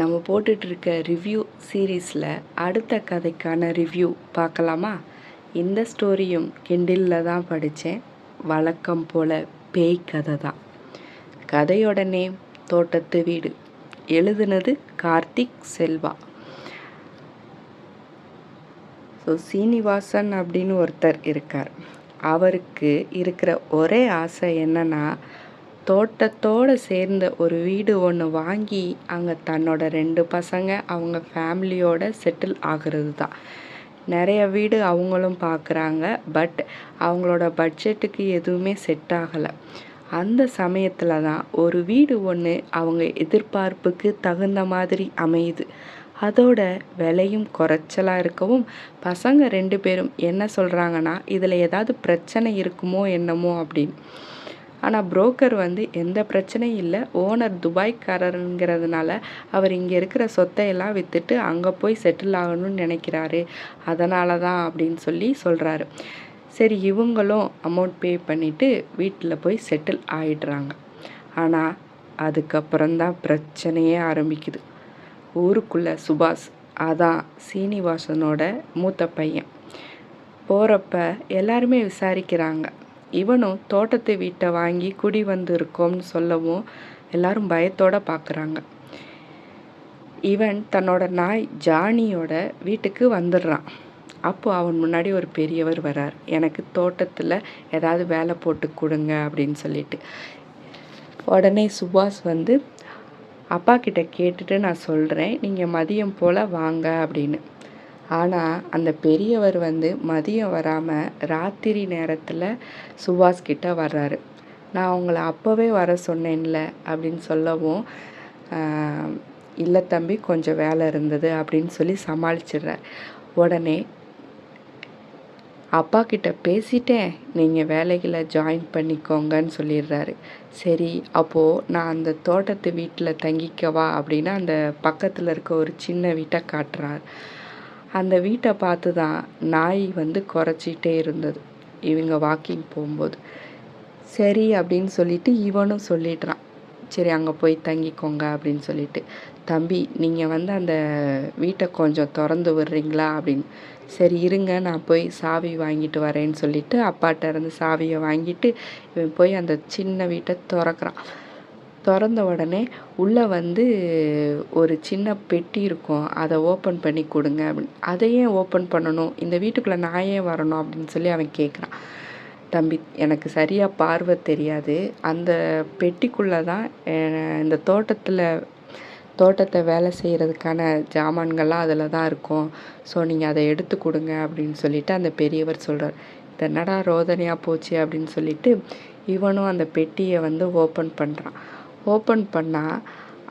நம்ம போட்டுட்ருக்க ரிவ்யூ சீரீஸில் அடுத்த கதைக்கான ரிவ்யூ பார்க்கலாமா? இந்த ஸ்டோரியும் கிண்டிலில் தான் படித்தேன். வழக்கம் போல் பேய் கதை தான். கதையோட நேம் தோட்டத்து வீடு. எழுதுனது கார்த்திக் செல்வா. ஸோ சீனிவாசன் அப்படின்னு ஒருத்தர் இருக்கார். அவருக்கு இருக்கிற ஒரே ஆசை என்னன்னா தோட்டத்தோடு சேர்ந்த ஒரு வீடு ஒன்று வாங்கி அங்கே தன்னோட ரெண்டு பசங்க அவங்க ஃபேமிலியோட செட்டில் ஆகிறது தான் நிறைய வீடு அவங்களும் பார்க்குறாங்க பட் அவங்களோட பட்ஜெட்டுக்கு எதுவுமே செட் ஆகலை. அந்த சமயத்தில் தான் ஒரு வீடு ஒன்று அவங்க எதிர்பார்ப்புக்கு தகுந்த மாதிரி அமையுது. அதோட விலையும் குறைச்சலாக இருக்கவும் பசங்க ரெண்டு பேரும் என்ன சொல்கிறாங்கன்னா இதில் ஏதாவது பிரச்சனை இருக்குமோ என்னமோ? அப்படின்னு. ஆனால் புரோக்கர் வந்து எந்த பிரச்சனையும் இல்லை. ஓனர் துபாய்க்காரருங்கிறதுனால அவர் இங்கே இருக்கிற சொத்தையெல்லாம் விற்றுட்டு அங்கே போய் செட்டில் ஆகணும்னு நினைக்கிறாரு. அதனால தான் அப்படின்னு சொல்லி சொல்கிறாரு சரி இவங்களும் அமௌண்ட் பே பண்ணிவிட்டு வீட்டில் போய் செட்டில் ஆயிடுறாங்க. ஆனால் அதுக்கப்புறம்தான் பிரச்சனையே ஆரம்பிக்குது. ஊருக்குள்ளே சுபாஷ் அதான் சீனிவாசனோட மூத்த பையன். போகிறப்ப எல்லாருமே விசாரிக்கிறாங்க. இவனும் தோட்டத்து வீட்டை வாங்கி குடி வந்திருக்கோம்னு சொல்லவும் எல்லாரும் பயத்தோட பார்க்குறாங்க இவன் தன்னோட நாய் ஜானியோட வீட்டுக்கு வந்துடுறான். அப்போது அவன் முன்னாடி ஒரு பெரியவர் வரார். எனக்கு தோட்டத்தில் ஏதாவது வேலை போட்டு கொடுங்க அப்படின்னு சொல்லிட்டு. உடனே சுபாஷ் வந்து அப்பா கிட்ட கேட்டுட்டு நான் சொல்கிறேன் நீங்கள் மதியம் போல் வாங்க அப்படின்னு. ஆனால் அந்த பெரியவர் வந்து மதியம் வராமல் ராத்திரி நேரத்தில் சுபாஷ் கிட்ட வர்றாரு. நான் உங்களை அப்போவே வர சொன்னேன்ல அப்படின்னு சொல்லவும் இல்லை தம்பி கொஞ்சம் வேலை இருந்தது அப்படின்னு சொல்லி சமாளிச்சிடுறார். உடனே அப்பா கிட்ட பேசிட்டேன். நீங்கள் வேலைகளை ஜாயின் பண்ணிக்கோங்கன்னு சொல்லிடுறாரு. சரி அப்போது நான் அந்த தோட்டத்து வீட்டில் தங்கிக்கவா? அப்படின்னா அந்த பக்கத்தில் இருக்க ஒரு சின்ன வீட்டை காட்டுறார். அந்த வீட்டை பார்த்து தான் நாய் வந்து குறைச்சிட்டே இருந்தது. இவங்க வாக்கிங் போகும்போது. சரி அப்படின்னு சொல்லிட்டு இவனும் சொல்லிடுறான். சரி அங்கே போய் தங்கிக்கோங்க அப்படின்னு சொல்லிட்டு. தம்பி நீங்கள் வந்து அந்த வீட்டை கொஞ்சம் திறந்து விடுறீங்களா? அப்படின்னு. சரி இருங்க நான் போய் சாவி வாங்கிட்டு வரேன்னு சொல்லிட்டு அப்பாட்ட இருந்து சாவியை வாங்கிட்டு இவன் போய் அந்த சின்ன வீட்டை திறக்கிறான். திறந்த உடனே உள்ளே வந்து ஒரு சின்ன பெட்டி இருக்கும். அதை ஓப்பன் பண்ணி கொடுங்க அப்படின்னு. அதை ஏன் ஓப்பன் பண்ணணும்? இந்த வீட்டுக்குள்ளே நான் ஏன் வரணும் அப்படின்னு சொல்லி அவன் கேட்குறான் தம்பி எனக்கு சரியாக பார்வை தெரியாது. அந்த பெட்டிக்குள்ளே தான் இந்த தோட்டத்தில் தோட்டத்தை வேலை செய்கிறதுக்கான ஜாமான்கள்லாம் அதில் தான் இருக்கும். ஸோ நீங்கள் அதை எடுத்து கொடுங்க அப்படின்னு சொல்லிட்டு அந்த பெரியவர் சொல்கிறார் என்னடா ரோதனையாக போச்சு? அப்படின்னு சொல்லிட்டு இவனும் அந்த பெட்டியை வந்து ஓப்பன் பண்ணுறான் ஓப்பன் பண்ணால்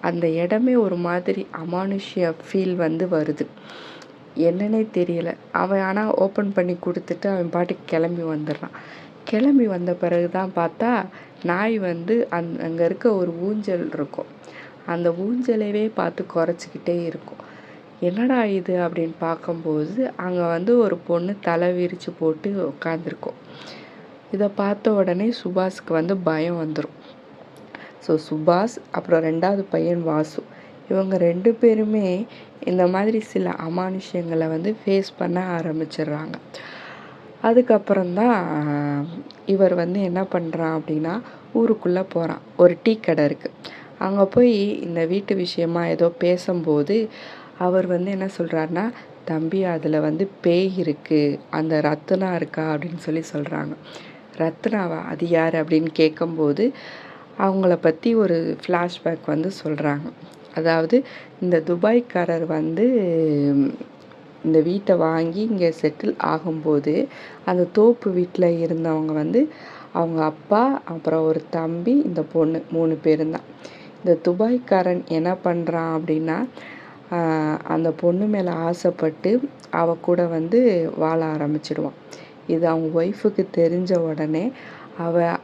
அந்த இடமே ஒரு மாதிரி அமானுஷ்ய ஃபீல் வந்து வருது. என்னன்னே தெரியல. அவன் ஆனால் ஓப்பன் பண்ணி கொடுத்துட்டு அவன் பாட்டுக்கு கிளம்பி வந்துடுறான். கிளம்பி வந்த பிறகு தான் பார்த்தா நாய் வந்து அந் அங்கே இருக்க ஒரு ஊஞ்சல் இருக்கும். அந்த ஊஞ்சலவே பார்த்து குறைச்சிக்கிட்டே இருக்கும். என்னடா இது அப்படின்னு பார்க்கும்போது அங்கே வந்து ஒரு பொண்ணு தலை விரித்து போட்டு உட்காந்துருக்கும் இதை பார்த்த உடனே சுபாஷ்க்கு வந்து பயம் வந்துடும் ஸோ சுபாஷ் அப்புறம் ரெண்டாவது பையன் வாசு. இவங்க ரெண்டு பேருமே இந்த மாதிரி சில அமானுஷ்யங்களை வந்து ஃபேஸ் பண்ண ஆரம்பிச்சிடுறாங்க. அதுக்கப்புறம்தான் இவர் வந்து என்ன பண்ணுறான் அப்படின்னா ஊருக்குள்ளே போகிறான் ஒரு டீ கடை இருக்குது அங்கே போய் இந்த வீட்டு விஷயமா ஏதோ பேசும்போது அவர் வந்து என்ன சொல்கிறாருன்னா தம்பி அதில் வந்து பேய் இருக்குது அந்த ரத்னா இருக்கா? அப்படின்னு சொல்லி சொல்கிறாங்க ரத்னாவா? அது யார் அப்படின்னு கேட்கும்போது அவங்கள பற்றி ஒரு ஃப்ளாஷ்பேக் வந்து சொல்கிறாங்க அதாவது இந்த துபாய்க்காரர் வந்து இந்த வீட்டை வாங்கி இங்கே செட்டில் ஆகும்போது அந்த தோப்பு வீட்டில் இருந்தவங்க வந்து அவங்க அப்பா அப்புறம் ஒரு தம்பி இந்த பொண்ணு மூணு பேரும் தான் இந்த துபாய்க்காரன் என்ன பண்ணுறான் அப்படின்னா அந்த பொண்ணு மேலே ஆசைப்பட்டு அவ கூட வந்து வாழ ஆரம்பிச்சிடுவான். இது அவங்க ஒய்ஃபுக்கு தெரிஞ்ச உடனே அவள்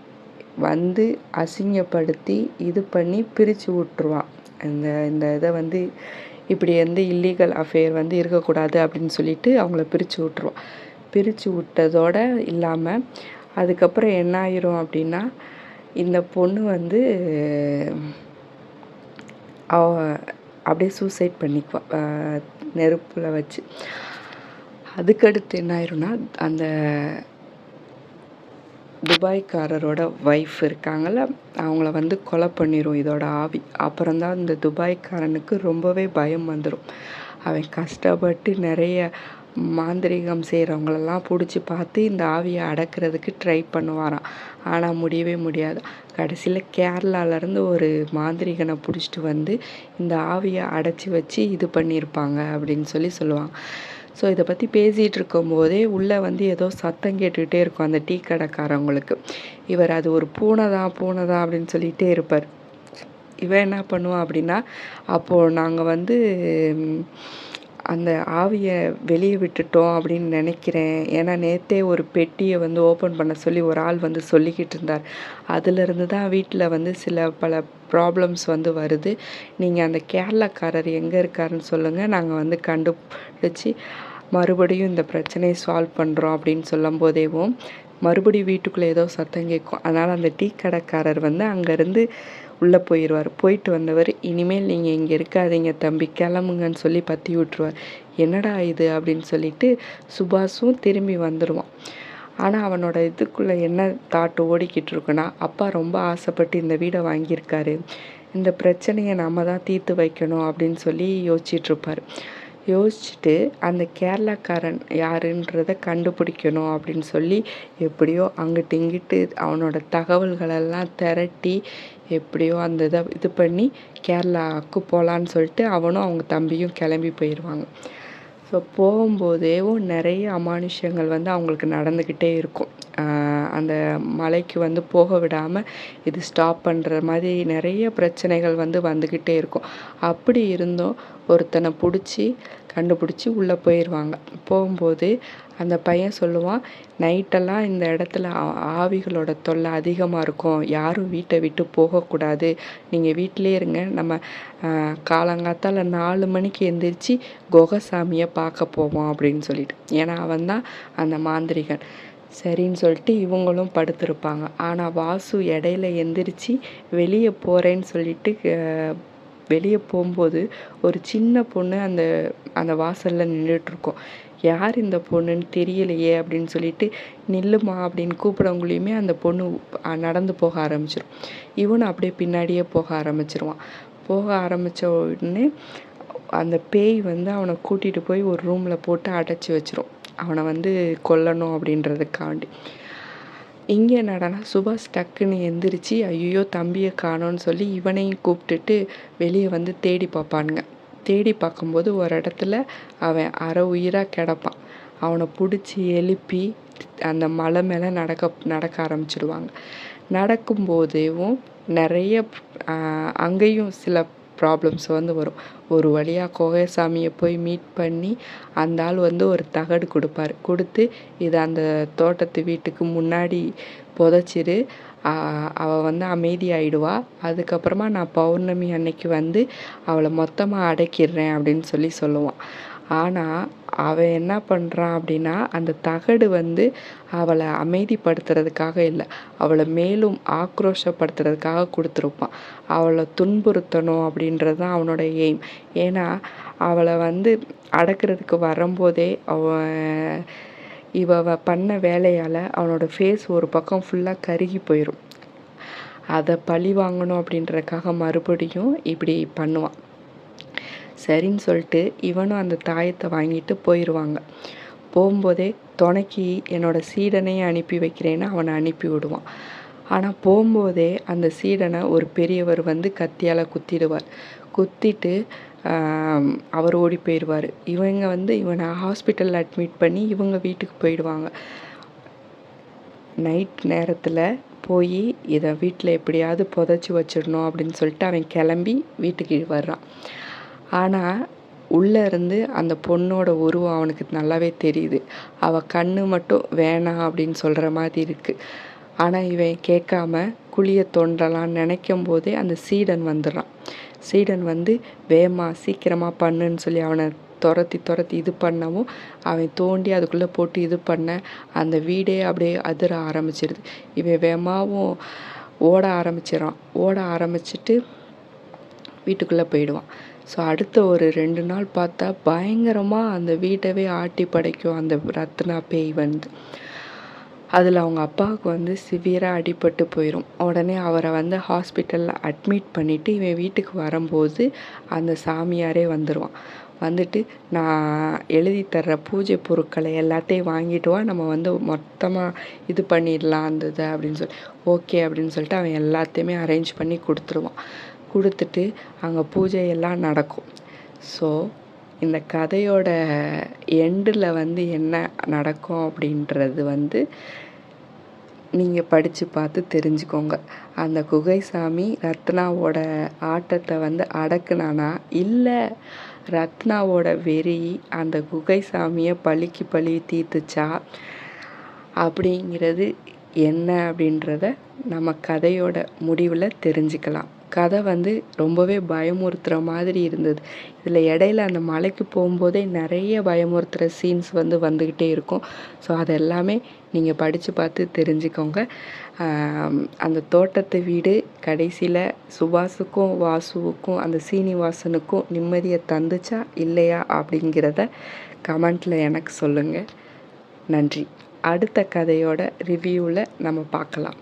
வந்து அசிங்கப்படுத்தி இது பண்ணி பிரித்து விட்ருவான் இந்த இந்த இதை வந்து இப்படி எந்த இல்லீகல் அஃபேர் வந்து இருக்கக்கூடாது அப்படின்னு சொல்லிட்டு அவங்கள பிரித்து விட்ருவான் பிரித்து விட்டதோடு இல்லாமல் அதுக்கப்புறம் என்ன ஆயிரும் அப்படின்னா இந்த பொண்ணு வந்து அவ அப்படியே சூசைட் பண்ணிக்குவா. நெருப்பில் வச்சு. அதுக்கடுத்து என்ன ஆயிரும்னா அந்த துபாய்க்காரரோட ஒய்ஃப் இருக்காங்கள்ல அவங்கள வந்து கொலை பண்ணிடும் இதோட ஆவி. அப்புறம்தான் இந்த துபாய்க்காரனுக்கு ரொம்பவே பயம் வந்துடும் அவன் கஷ்டப்பட்டு நிறைய மாந்திரிகம் செய்கிறவங்களெல்லாம் பிடிச்சி பார்த்து இந்த ஆவியை அடக்கிறதுக்கு ட்ரை பண்ணுவாராம். ஆனால் முடியவே முடியாது. கடைசியில் கேரளாவிலேருந்து ஒரு மாந்திரிகனை பிடிச்சிட்டு வந்து இந்த ஆவியை அடைச்சி வச்சு இது பண்ணியிருப்பாங்க அப்படின்னு சொல்லி சொல்லுவாங்க. ஸோ இதை பற்றி பேசிகிட்டு இருக்கும்போதே உள்ளே வந்து ஏதோ சத்தம் கேட்டுக்கிட்டே இருக்கும் அந்த டீ கடைக்காரவங்களுக்கு. இவர் அது ஒரு பூனை தான் பூனை தான் அப்படின்னு சொல்லிகிட்டே இருப்பார். இவன் என்ன பண்ணுவான் அப்படின்னா அப்போது நாங்கள் வந்து அந்த ஆவியை வெளியே விட்டுட்டோம் அப்படின்னு நினைக்கிறேன். ஏன்னா நேற்றே ஒரு பெட்டியை வந்து ஓப்பன் பண்ண சொல்லி ஒரு ஆள் வந்து சொல்லிக்கிட்டு இருந்தார். அதுலேருந்து தான் வீட்டில் வந்து சில பல ப்ராப்ளம்ஸ் வந்து வருது. நீங்கள் அந்த கேரளாக்காரர் எங்கே இருக்காருன்னு சொல்லுங்கள் நாங்கள் வந்து கண்டுபிடிச்சி மறுபடியும் இந்த பிரச்சனையை சால்வ் பண்ணுறோம் அப்படின்னு சொல்லும் போதேவும் மறுபடியும் வீட்டுக்குள்ளே ஏதோ சத்தம் கேட்கும். அதனால் அந்த டீ கடைக்காரர் வந்து அங்கேருந்து உள்ளே போயிடுவார். போயிட்டு வந்தவர் இனிமேல் நீங்கள் இங்கே இருக்காதீங்க தம்பி கிளம்புங்கன்னு சொல்லி பற்றி விட்ருவார் என்னடா இது? அப்படின்னு சொல்லிட்டு சுபாஷும் திரும்பி வந்துடுவான் ஆனால் அவனோட இதுக்குள்ளே என்ன தாட்டு ஓடிக்கிட்டு இருக்குன்னா அப்பா ரொம்ப ஆசைப்பட்டு இந்த வீடை வாங்கியிருக்காரு. இந்த பிரச்சனையை நம்ம தான் தீர்த்து வைக்கணும் அப்படின்னு சொல்லி யோசிச்சிட்ருப்பார் யோசிச்சுட்டு அந்த கேரளாக்காரன் யாருன்றதை கண்டுபிடிக்கணும் அப்படின்னு சொல்லி எப்படியோ அங்கிட்டு இங்கிட்டு அவனோட தகவல்களெல்லாம் திரட்டி எப்படியோ அந்த இதை இது பண்ணி கேரளாவுக்கு போகலான்னு சொல்லிட்டு அவனும் அவங்க தம்பியும் கிளம்பி போயிடுவாங்க ஸோ போகும்போதேவும் நிறைய அமானுஷங்கள் வந்து அவங்களுக்கு நடந்துக்கிட்டே இருக்கும். அந்த மலைக்கு வந்து போக விடாமல் இது ஸ்டாப் பண்ணுற மாதிரி நிறைய பிரச்சனைகள் வந்து வந்துக்கிட்டே இருக்கும். அப்படி இருந்தும் ஒருத்தனை பிடிச்சி கண்டுபிடிச்சி உள்ளே போயிடுவாங்க போகும்போது அந்த பையன் சொல்லுவான் நைட்டெல்லாம் இந்த இடத்துல ஆவிகளோட தொல்லை அதிகமாக இருக்கும். யாரும் வீட்டை விட்டு போகக்கூடாது. நீங்கள் வீட்டிலே இருங்க. நம்ம காலங்காத்தால் நாலு மணிக்கு எந்திரிச்சு குகசாமியை பார்க்க போவோம் அப்படின்னு சொல்லிட்டு. ஏன்னா அவன் தான் அந்த மாந்திரிகன். சரின்னு சொல்லிட்டு இவங்களும் படுத்திருப்பாங்க. ஆனால் வாசு இடையில எந்திரிச்சு வெளியே போகிறேன்னு சொல்லிட்டு வெளியே போகும்போது ஒரு சின்ன பொண்ணு அந்த அந்த வாசலில் நின்றுட்டுருக்கோம் யார் இந்த பொண்ணுன்னு தெரியலையே அப்படின்னு சொல்லிட்டு நில்லுமா அப்படின்னு கூப்பிடவங்களையுமே அந்த பொண்ணு நடந்து போக ஆரம்பிச்சிடும் இவனும் அப்படியே பின்னாடியே போக ஆரம்பிச்சிருவான். போக ஆரம்பித்த உடனே அந்த பேய் வந்து அவனை கூட்டிகிட்டு போய் ஒரு ரூமில் போட்டு அடைச்சி வச்சிரும். அவனை வந்து கொல்லணும் அப்படின்றதுக்காண்டி. இங்கே என்னடானா சுபாஷ் டக்குன்னு எந்திரிச்சு ஐயோ தம்பியை காணோன்னு சொல்லி இவனையும் கூப்பிட்டுட்டு வெளியே வந்து தேடி பார்ப்பானுங்க. தேடி பார்க்கும்போது ஒரு இடத்துல அவன் அரை உயிராக கிடப்பான். அவனை பிடிச்சி எழுப்பி அந்த மலை மேலே நடக்க நடக்க ஆரம்பிச்சிடுவாங்க. நடக்கும்போதேவும் நிறைய அங்கேயும் சில ப்ராப்ளம்ஸ் வந்து வரும். ஒரு வழியாக கோகைசாமியை போய் மீட் பண்ணி அந்த ஆள் வந்து ஒரு தகடு கொடுப்பாரு. கொடுத்து இதை அந்த தோட்டத்து வீட்டுக்கு முன்னாடி புதைச்சிரு. அவள் வந்து அமைதியாயிடுவா அதுக்கப்புறமா நான் பௌர்ணமி அன்னைக்கு வந்து அவளை மொத்தமாக அடக்கிடுறேன் அப்படின்னு சொல்லி சொல்லுவான். ஆனால் அவன் என்ன பண்ணுறான் அப்படின்னா அந்த தகடு வந்து அவளை அமைதிப்படுத்துறதுக்காக இல்லை அவளை மேலும் ஆக்ரோஷப்படுத்துறதுக்காக கொடுத்துருப்பான். அவளை துன்புறுத்தணும் அப்படின்றது தான் அவனோட எய்ம் ஏன்னா அவளை வந்து அடக்கிறதுக்கு வரும்போதே அவன் இவ பண்ண வேலையால் அவனோட ஃபேஸ் ஒரு பக்கம் ஃபுல்லாக கருகி போயிடும் அதை பழி வாங்கணும் அப்படின்றதுக்காக மறுபடியும் இப்படி பண்ணுவான். சரின்னு சொல்லிட்டு இவனும் அந்த தாயத்தை வாங்கிட்டு போயிடுவாங்க போகும்போதே துணைக்கி என்னோடய சீடனையும் அனுப்பி வைக்கிறேன்னு அவனை அனுப்பி விடுவான். ஆனால் போகும்போதே அந்த சீடனை ஒரு பெரியவர் வந்து கத்தியால் குத்திடுவார். குத்திட்டு அவர் ஓடி போயிடுவார் இவங்க வந்து இவனை ஹாஸ்பிட்டலில் அட்மிட் பண்ணி இவங்க வீட்டுக்கு போயிடுவாங்க. நைட் நேரத்தில் போய் இதை வீட்டில் எப்படியாவது புதைச்சி வச்சிடணும் அப்படின்னு சொல்லிட்டு அவன் கிளம்பி வீட்டுக்கு வர்றான். ஆனால் உள்ளே இருந்து அந்த பொண்ணோட உருவம் அவனுக்கு நல்லாவே தெரியுது. அவள் கண்ணு மட்டும் வேணாம் அப்படின்னு சொல்கிற மாதிரி இருக்குது ஆனால் இவன் கேட்காம குழியை தோண்டலான்னு நினைக்கும் போதே அந்த சீடன் வந்துடுறான். சீடன் வந்து வேமா சீக்கிரமாக பண்ணுன்னு சொல்லி அவனை துரத்தி துரத்தி இது பண்ணவும் அவன் தோண்டி அதுக்குள்ளே போட்டு இது பண்ண அந்த வீடே அப்படியே அதிர ஆரம்பிச்சிடுது இவன் வேகமாகவும் ஓட ஆரம்பிச்சிடறான். ஓட ஆரம்பிச்சிட்டு வீட்டுக்குள்ளே போயிடுவான். ஸோ அடுத்த ஒரு ரெண்டு நாள் பார்த்தா பயங்கரமாக அந்த வீட்டவே ஆட்டி படைக்கும் அந்த ரத்னா பேய் வந்து. அதில் அவங்க அப்பாவுக்கு வந்து சிவியராக அடிபட்டு போயிடும் உடனே அவரை வந்து ஹாஸ்பிட்டலில் அட்மிட் பண்ணிவிட்டு இவன் வீட்டுக்கு வரும்போது அந்த சாமியாரே வந்துடுவான் வந்துட்டு நான் எழுதி தர்ற பூஜை பொருட்களை எல்லாத்தையும் வாங்கிட்டு வா. நம்ம வந்து மொத்தமாக இது பண்ணிடலாம் அந்த இதை அப்படின்னு சொல்லி. ஓகே அப்படின்னு சொல்லிட்டு அவன் எல்லாத்தையுமே அரேஞ்ச் பண்ணி கொடுத்துருவான். கொடுத்துட்டு அங்கே பூஜை எல்லாம் நடக்கும். ஸோ இந்த கதையோட எண்டில் வந்து என்ன நடக்கும் அப்படின்றது வந்து நீங்கள் படித்து பார்த்து தெரிஞ்சுக்கோங்க. அந்த குகைசாமி ரத்னாவோட ஆட்டத்தை வந்து அடக்குனானா? இல்லை ரத்னாவோட வெறி அந்த குகைசாமியை பழிக்கு பழி தீர்த்துச்சா அப்படிங்கிறது என்ன அப்படின்றத நம்ம கதையோட முடிவில் தெரிஞ்சுக்கலாம். கதை வந்து ரொம்பவே பயமுறுத்துகிற மாதிரி இருந்தது. இதில் இடையில அந்த மலைக்கு போகும்போதே நிறைய பயமுறுத்துகிற சீன்ஸ் வந்து வந்துக்கிட்டே இருக்கும். ஸோ அது எல்லாமே நீங்கள் படித்து பார்த்து தெரிஞ்சுக்கோங்க. அந்த தோட்டத்து வீடு கடைசியில் சுபாஷுக்கும் வாசுவுக்கும் அந்த சீனிவாசனுக்கும் நிம்மதியை தந்துச்சா இல்லையா அப்படிங்கிறத கமெண்ட்டில் எனக்கு சொல்லுங்கள் நன்றி. அடுத்த கதையோட ரிவ்யூவில் நம்ம பார்க்கலாம்.